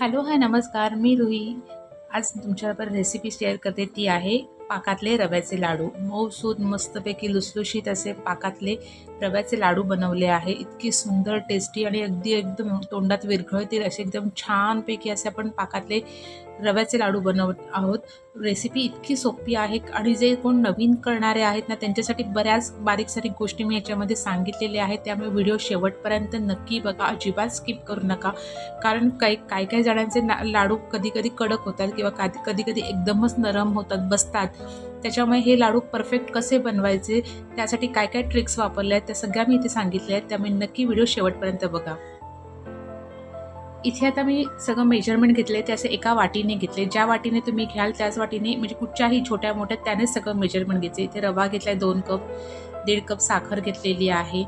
Hello hi नमस्कार. मी रुही. आज तुमच्याबरोबर रेसिपी शेअर करते. ती आहे पाकातले रव्याचे लाडू. मऊसूद मस्तपैकी लुसलुशीत असे पाकातले रव्याचे लाडू बनवले आहे. इतकी सुंदर टेस्टी आणि अगदी एकदम तोंडात विरघळतील असे एकदम छानपैकी असे आपण पाकातले रव्याचे लाडू बनवत आहोत. रेसिपी इतकी सोपी आहे आणि जे कोण नवीन करणारे आहेत ना त्यांच्यासाठी बऱ्याच बारीक सारीक गोष्टी मी याच्यामध्ये सांगितलेल्या आहेत. त्यामुळे व्हिडिओ शेवटपर्यंत नक्की बघा. अजिबात स्किप करू नका. कारण काही काही काही जणांचे ना लाडू कधी कधी कडक होतात किंवा कधी कधी कधी एकदमच नरम होतात बसतात. त्याच्यामुळे हे लाडू परफेक्ट कसे बनवायचे त्यासाठी काय काय ट्रिक्स वापरल्या आहेत त्या सगळ्या मी इथे सांगितल्या आहेत. त्यामुळे नक्की व्हिडिओ शेवटपर्यंत बघा. इथे आता मी सगळं मेजरमेंट घेतले ते असे एका वाटीने घेतले ज्या वाटीने तुम्ही घ्याल त्याच वाटीने म्हणजे कुठच्याही छोट्या मोठ्या त्यानेच सगळं मेजरमेंट घेतले इथे रवा घेतला आहे दोन कप दीड कप साखर घेतलेली आहे.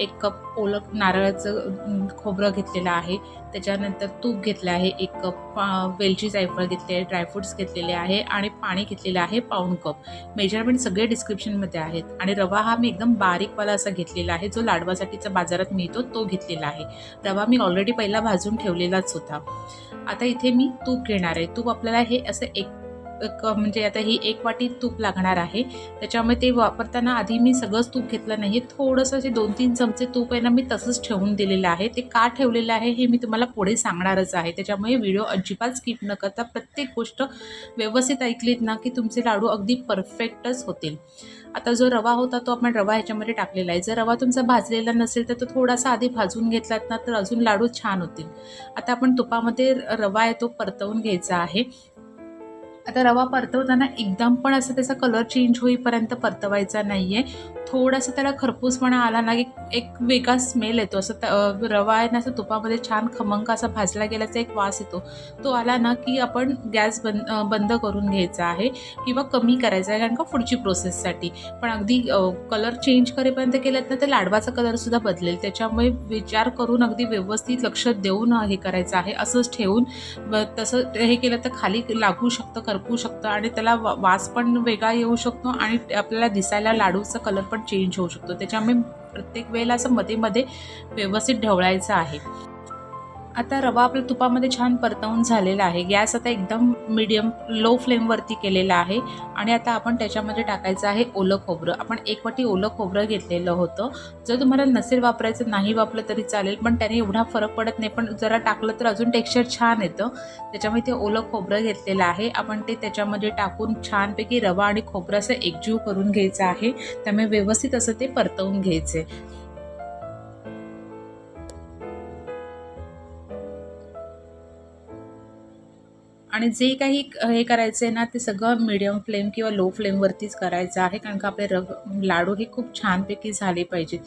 एक कप ओलं नारळाचं खोबरं घेतलेलं आहे. त्याच्यानंतर तूप घेतलं आहे एक कप वेलची जायफळ घेतली आहे ड्रायफ्रुट्स घेतलेले आहे आणि पाणी घेतलेलं आहे पाऊण कप. मेजरमेंट सगळे डिस्क्रिप्शनमध्ये आहेत. आणि रवा हा मी एकदम बारीकवाला असा घेतलेला आहे जो लाडवासाठीचा बाजारात मिळतो तो घेतलेला आहे. रवा मी ऑलरेडी पहिला भाजून ठेवलेलाच होता. आता इथे मी तूप घेणार आहे. तूप आपल्याला हे असं एक एक म्हणजे आता ही एक वाटी तूप लागणार आहे. त्याच्यामुळे ते वापरताना आधी मी सगळंच तूप घेतलं नाही. थोडंसं जे दोन तीन चमचे तूप आहे ना मी तसंच ठेवून दिलेलं आहे. ते का ठेवलेलं आहे हे मी तुम्हाला पुढे सांगणारच आहे. त्याच्यामुळे व्हिडिओ अजिबात स्किप न करता प्रत्येक गोष्ट व्यवस्थित ऐकलीत ना की तुमचे लाडू अगदी परफेक्टच होतील. आता जो रवा होता तो आपण रवा ह्याच्यामध्ये टाकलेला आहे. जर रवा तुमचा भाजलेला नसेल तर तो थोडासा आधी भाजून घेतलात ना तर अजून लाडू छान होतील. आता आपण तुपामध्ये रवा आहे तो परतवून घ्यायचा आहे. आता रवा परतवताना एकदम पण असं त्याचा कलर चेंज होईपर्यंत परतवायचा नाही आहे थोडासा त्याला खरपूसपणा आला ना की एक वेगळा स्मेल येतो. असं त रवा आहे ना असं तुपामध्ये छान खमंग असा भाजला गेल्याचा एक वास येतो. तो आला ना की आपण गॅस बंद बंद करून घ्यायचा आहे किंवा कमी करायचा आहे कारण का पुढची प्रोसेससाठी पण अगदी कलर चेंज करेपर्यंत केलं तर ते लाडवाचा कलरसुद्धा बदलेल. त्याच्यामुळे विचार करून अगदी व्यवस्थित लक्ष देऊन हे करायचं आहे. असंच ठेवून तसं हे केलं तर खाली लागू शकतं करपू शकतं आणि त्याला वास पण वेगळा येऊ शकतो आणि आपल्याला दिसायला लाडूचा कलर पण चेंज होऊ शकतो. त्याच्यामुळे प्रत्येक वेळेला असं मध्ये मध्ये व्यवस्थित ढवळायचं आहे. आता रवा आपल्या तुपामध्ये छान परतवून झालेला आहे. गॅस आता एकदम मिडियम लो फ्लेमवरती केलेला आहे. आणि आता आपण त्याच्यामध्ये टाकायचं आहे ओलं खोबरं. आपण एक वाटी ओलं खोबरं घेतलेलं होतं. जर तुम्हाला नसेल वापरायचं नाही वापरलं तरी चालेल पण त्याने एवढा फरक पडत नाही. पण जरा टाकलं तर अजून टेक्स्चर छान येतं. त्याच्यामुळे ते ओलं खोबरं घेतलेलं आहे. आपण ते त्याच्यामध्ये टाकून छानपैकी रवा आणि खोबरं असं एकजीव करून घ्यायचं आहे. त्यामुळे व्यवस्थित असं ते परतवून घ्यायचे आणि जे काही हे करायचं आहे ना ते सगळं मिडियम फ्लेम किंवा लो फ्लेमवरतीच करायचं आहे कारण का आपले रग लाडू हे खूप छानपैकी झाले पाहिजेत.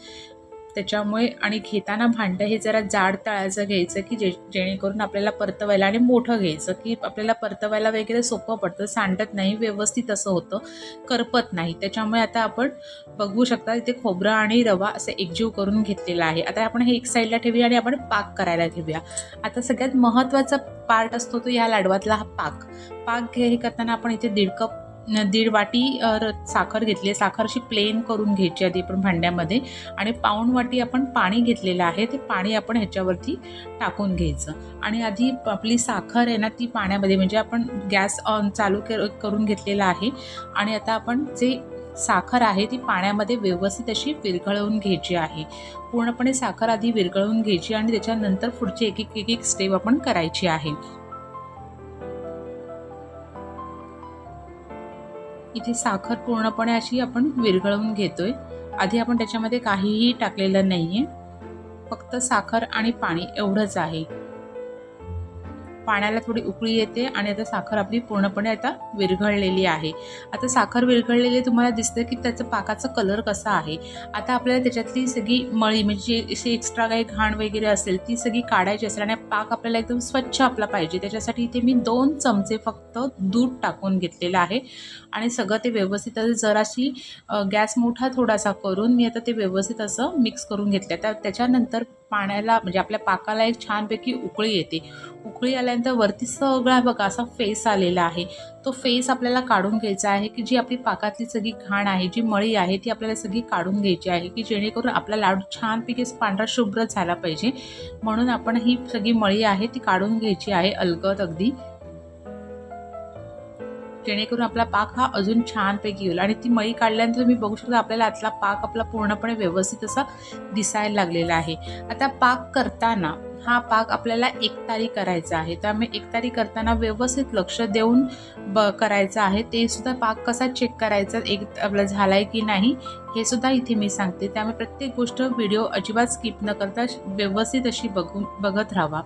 त्याच्यामुळे आणि घेताना भांडं हे जरा जाड तळाचं घ्यायचं की जे जेणेकरून आपल्याला परतवायला आणि मोठं घ्यायचं की आपल्याला परतवायला वगैरे सोपं पडतं. सांडत नाही व्यवस्थित असं होतं. करपत नाही. त्याच्यामुळे आता आपण बघू शकता इथे खोबरं आणि रवा असं एकजीव करून घेतलेला आहे. आता आपण हे एक साईडला ठेवूया आणि आपण पाक करायला ठेवूया आता सगळ्यात महत्त्वाचा पार्ट असतो तो या लाडवातला हा पाक. पाक हे करताना आपण इथे दीड कप दीड वाटी साखर घेतली साखरशी साखर अशी प्लेन करून घ्यायची आधी आपण भांड्यामध्ये आणि पाऊण वाटी आपण पाणी घेतलेलं आहे. ते पाणी आपण ह्याच्यावरती टाकून घ्यायचं. आणि आधी आपली साखर आहे ना ती पाण्यामध्ये म्हणजे आपण गॅस ऑन चालू करून घेतलेला आहे. आणि आता आपण जे साखर आहे ती पाण्यामध्ये व्यवस्थित अशी विरघळवून घ्यायची आहे. पूर्णपणे साखर आधी विरघळवून घ्यायची आणि त्याच्यानंतर पुढची एक एक एक स्टेप आपण करायची आहे. इथे साखर पूर्णपणे अशी आपण विरघळवून घेतोय. आधी आपण त्याच्यामध्ये काहीही टाकलेलं नाही आहे फक्त साखर आणि पाणी एवढंच आहे. पाण्याला थोडी उकळी येते आणि आता साखर आपली पूर्णपणे आता विरघळलेली आहे. आता साखर विरघळलेली तुम्हाला दिसतं की त्याचं पाकाचा कलर कसा आहे? आता आपल्याला त्याच्यातली सगळी मळी म्हणजे अशी एक्स्ट्रा काही घाण वगैरे असेल ती सगळी काढायची असेल आणि पाक आपल्याला एकदम स्वच्छ आपला पाहिजे. त्याच्यासाठी इथे मी दोन चमचे फक्त दूध टाकून घेतलेलं आहे आणि सगळं ते व्यवस्थित असं जराशी गॅस मोठा थोडासा करून मी आता ते व्यवस्थित असं मिक्स करून घेतलं तर त्याच्यानंतर पाण्याला म्हणजे आपल्या पाकाला एक छानपैकी उकळी येते. उकळी आल्यानंतर वरती सगळा बघा असा फेस आलेला आहे. तो फेस आपल्याला काढून घ्यायचा आहे की जी आपली पाकातली सगळी घाण आहे जी मळी आहे ती आपल्याला सगळी काढून घ्यायची आहे की जेणेकरून आपला लाडू छानपैकी पांढरा शुभ्र झाला पाहिजे. म्हणून आपण ही सगळी मळी आहे ती काढून घ्यायची आहे अलगद अगदी. जेणेकरून आपला पाक हा अजून छानपैकी येईल. आणि ती मळी काढल्यानंतर तुम्ही बघू शकता आपल्याला आतला पाक आपला पूर्णपणे व्यवस्थित असा दिसायला लागलेला आहे. आता पाक करताना हा पाक आपल्याला एकतारी करायचा आहे. त्यामुळे एकतारी करताना व्यवस्थित लक्ष देऊन ब करायचं आहे. ते सुद्धा पाक कसा चेक करायचा एक आपला झाला आहे की नाही हे सुद्धा इथे मी सांगते. त्यामुळे प्रत्येक गोष्ट व्हिडिओ अजिबात स्किप न करता व्यवस्थित अशी बघून बघत राहावा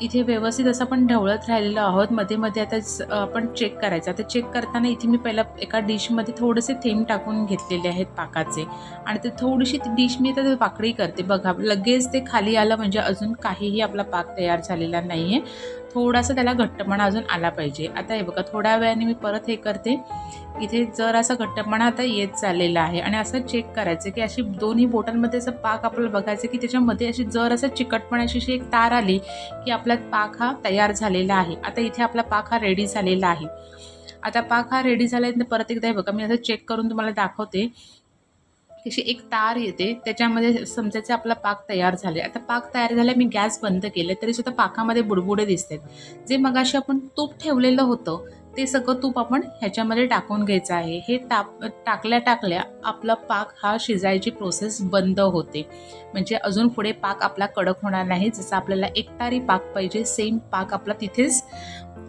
इथे व्यवस्थित असं आपण ढवळत राहिलेलो आहोत. मध्ये मध्ये आता आपण चेक करायचं. आता चेक करताना इथे मी पहिला एका डिशमध्ये थोडेसे थेंब टाकून घेतलेले आहेत पाकाचे. आणि ते थोडीशी ती डिश मी आता पाकळी करते. बघा लगेच ते खाली आलं म्हणजे अजून काहीही आपला पाक तयार झालेला नाही आहे थोडासा त्याला घट्टपणा अजून आला पाहिजे. आता हे बघा थोड्या वेळाने मी परत हे करते. इथे जर असा घट्टपणा आता येत चाललेला आहे आणि असं चेक करायचं की अशी दोन्ही बोटांमध्ये असं पाक आपल्याला बघायचं की त्याच्यामध्ये अशी जर असं चिकटपणाची अशी एक तार आली की आपला पाक हा तयार झालेला आहे. आता इथे आपला पाक हा रेडी झालेला आहे. आता पाक हा रेडी झाला आहे परत एकदा बघा मी असं चेक करून तुम्हाला दाखवते. अशी एक तार येते त्याच्यामध्ये समजायचं आपला पाक तयार झाले आता पाक तयार झाला मी गॅस बंद केले तरी सुद्धा पाकामध्ये बुडबुडे दिसतात जे मगाशी आपण तूप ठेवलेलं होतं ते सगळं तूप आपण ह्याच्यामध्ये टाकून घ्यायचं आहे. हे ताप टाकल्या टाकल्या आपला पाक हा शिजायची प्रोसेस बंद होते. म्हणजे अजून पुढे पाक आपला कडक होणार नाही. जसं आपल्याला एकतारी पाक पाहिजे सेम पाक आपला तिथेच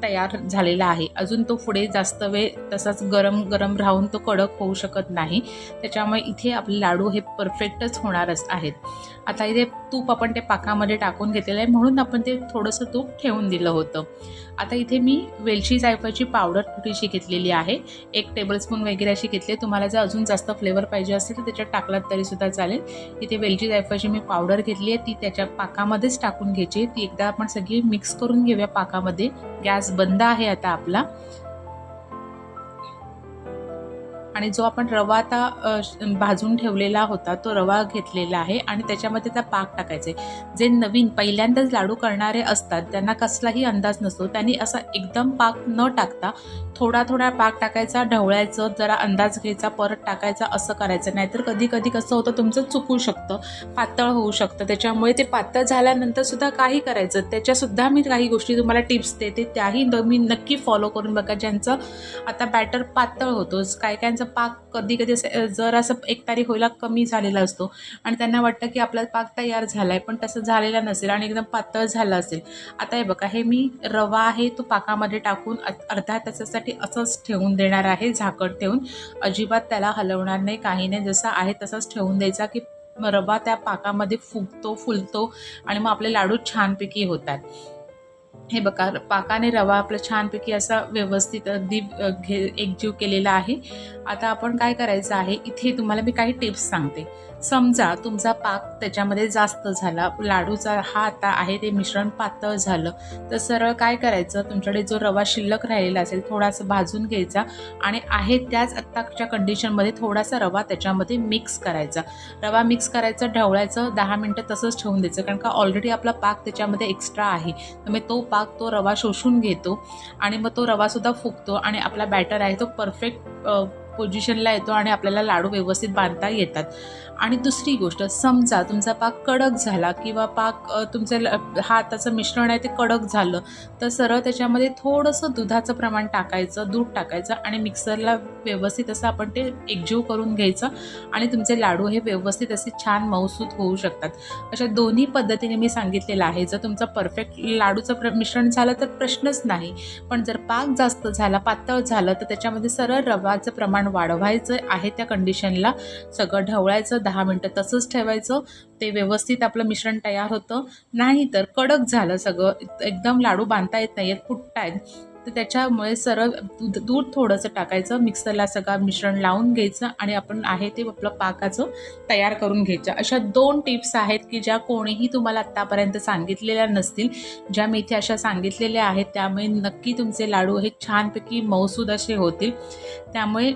तयार झालेला आहे. अजून तो पुढे जास्त वेळ तसाच गरम गरम राहून तो कडक होऊ शकत नाही. त्याच्यामुळे इथे आपले लाडू हे परफेक्टच होणारच आहेत. आता इथे तूप आपण ते पाकामध्ये टाकून घेतलेलं आहे. म्हणून आपण ते थोडंसं तूप ठेवून दिलं होतं. आता इथे मी वेलची जायफळची पावडर थोडीशी घेतलेली आहे. एक टेबलस्पून वगैरे अशी घेतली तुम्हाला जर अजून जास्त फ्लेवर पाहिजे असेल तर त्याच्यात टाकलात तरीसुद्धा चालेल. इथे वेलची जायफळची मी पावडर घेतली आहे. ती त्याच्या पाकामध्येच टाकून घ्यायची ती एकदा आपण सगळी मिक्स करून घेऊया पाकामध्ये. गॅस बंद आहे आता आपला. आणि जो आपण रवा आता भाजून ठेवलेला होता तो रवा घेतलेला आहे आणि त्याच्यामध्ये त्या पाक टाकायचे जे नवीन पहिल्यांदाच लाडू करणारे असतात त्यांना कसलाही अंदाज नसतो. त्यांनी असा एकदम पाक न टाकता थोडा थोडा पाक टाकायचा ढवळायचं जरा अंदाज घ्यायचा परत टाकायचा असं करायचं. नाहीतर कधी कधी कसं होतं तुमचं चुकू शकतं पातळ होऊ शकतं. त्याच्यामुळे ते पातळ झाल्यानंतर सुद्धा काही करायचं. त्याच्यासुद्धा मी काही गोष्टी तुम्हाला टिप्स देते. त्याही तुम्ही मी नक्की फॉलो करून बघा. ज्यांचं आता बॅटर पातळ होतोच काय काय पाक कधी कधी असं जर असं एक तारीख व्हायला कमी झालेला असतो. आणि त्यांना वाटतं की आपला पाक तयार झाला आहे पण तसं झालेला नसेल आणि एकदम पातळ झाला असेल. आता हे बघा हे मी रवा आहे तो पाकामध्ये टाकून अर्धा तासासाठी असंच ठेवून देणार आहे झाकण ठेवून. अजिबात त्याला हलवणार नाही काही नाही. जसं आहे तसाच ठेवून द्यायचा की रवा त्या पाकामध्ये फुगतो फुलतो आणि मग आपले लाडू छानपैकी होतात. हे बघा पाकाने रवा आपला छानपैकी असा व्यवस्थित अगदी घे एकजीव केलेला आहे. आता आपण काय करायचं आहे इथे तुम्हाला मी काही टिप्स सांगते. समजा तुमचा पाक त्याच्यामध्ये जास्त झाला लाडूचा हा आता आहे ते मिश्रण पातळ झालं तर सरळ काय करायचं तुमच्याकडे जो रवा शिल्लक राहिलेला असेल थोडासा भाजून घ्यायचा आणि आहे त्याच आत्ताच्या कंडिशनमध्ये थोडासा रवा त्याच्यामध्ये मिक्स करायचा. रवा मिक्स करायचं ढवळायचं दहा मिनटं तसंच ठेवून द्यायचं कारण का ऑलरेडी आपला पाक त्याच्यामध्ये एक्स्ट्रा आहे. त्यामुळे तो पाक तो रवा शोषून घेतो आणि मग तो रवासुद्धा फुगतो आणि आपला बॅटर आहे तो परफेक्ट पोझिशनला येतो आणि आपल्याला लाडू व्यवस्थित बांधता येतात. आणि दुसरी गोष्ट समजा तुमचा पाक कडक झाला किंवा पाक तुमचं ल- हाताचं मिश्रण आहे ते कडक झालं तर सरळ त्याच्यामध्ये थोडंसं दुधाचं प्रमाण टाकायचं दूध टाकायचं आणि मिक्सरला व्यवस्थित असं आपण ते एकजीव करून घ्यायचं आणि तुमचे लाडू हे व्यवस्थित असे छान मऊसूत होऊ शकतात. अशा दोन्ही पद्धतीने मी सांगितलेलं आहे. जर तुमचं परफेक्ट लाडूचं प्र मिश्रण झालं तर प्रश्नच नाही. पण जर पाक जास्त झाला पातळ झालं तर त्याच्यामध्ये सरळ रवाचं प्रमाण वाढवायचं आहे त्या कंडिशनला सगळं ढवळायचं दहा मिनटं तसंच ठेवायचं. ते व्यवस्थित आपलं मिश्रण तयार होतं. नाही तर कडक झालं सगळं. एकदम लाडू बांधता येत नाही आहेत फुटतायत. तर त्याच्यामुळे सरळ दूध दूध थोडंसं टाकायचं. मिक्सरला सगळं मिश्रण लावून घ्यायचं आणि आपण आहे ते आपलं पाकाचं तयार करून घ्यायचं. अशा दोन टिप्स आहेत की ज्या कोणीही तुम्हाला आत्तापर्यंत सांगितलेल्या नसतील. ज्या मी इथे अशा सांगितलेल्या आहेत त्यामुळे नक्की तुमचे लाडू हे छानपैकी मौसूद असे होतील. त्यामुळे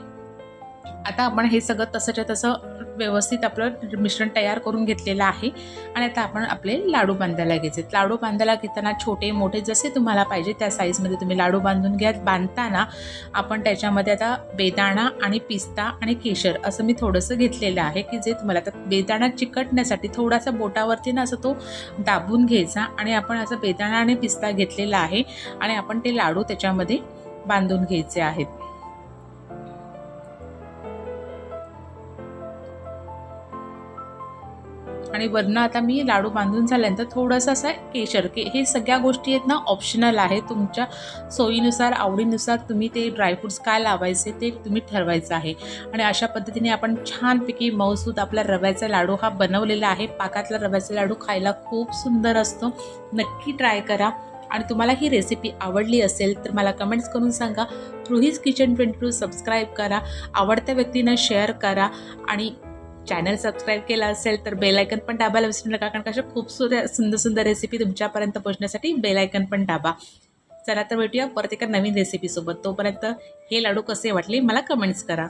आता आपण हे सगळं तसंच्या तसं व्यवस्थित आपलं मिश्रण तयार करून घेतलेलं आहे. आणि आता आपण आपले लाडू बांधायला घ्यायचे. लाडू बांधायला घेताना छोटे मोठे जसे तुम्हाला पाहिजे त्या साईजमध्ये तुम्ही लाडू बांधून घ्या. बांधताना आपण त्याच्यामध्ये आता बेदाणा आणि पिस्ता आणि केशर असं मी थोडंसं घेतलेलं आहे की जे तुम्हाला आता बेदाणा चिकटण्यासाठी थोडासा बोटावरती ना असं तो दाबून घ्यायचा आणि आपण असं बेदाणा आणि पिस्ता घेतलेला आहे आणि आपण ते लाडू त्याच्यामध्ये बांधून घ्यायचे आहेत. आणि वरनं आता मी लाडू बांधून झाल्यानंतर थोडंसं असं केशर के हे सगळ्या गोष्टी आहेत ना ऑप्शनल आहे. तुमच्या सोयीनुसार आवडीनुसार तुम्ही ते ड्रायफ्रूट्स काय लावायचे ते तुम्ही ठरवायचं आहे. आणि अशा पद्धतीने आपण छानपैकी मऊसूत आपला रव्याचा लाडू हा बनवलेला आहे. पाकातला रव्याचा लाडू खायला खूप सुंदर असतो. नक्की ट्राय करा. आणि तुम्हाला ही रेसिपी आवडली असेल तर मला कमेंट्स करून सांगा. Ruhi's kitchen twenty two subscribe करा. आवडत्या व्यक्तींना शेअर करा. आणि चॅनल सबस्क्राईब केला असेल तर बेलायकन पण दाबायला विसरू नका कारण कशा खूप सुंदर सुंदर सुंदर रेसिपी तुमच्यापर्यंत पोहोचण्यासाठी बेलायकन पण दाबा. चला तर भेटूया परत एका नवीन रेसिपीसोबत तोपर्यंत हे लाडू कसे वाटले मला कमेंट्स करा.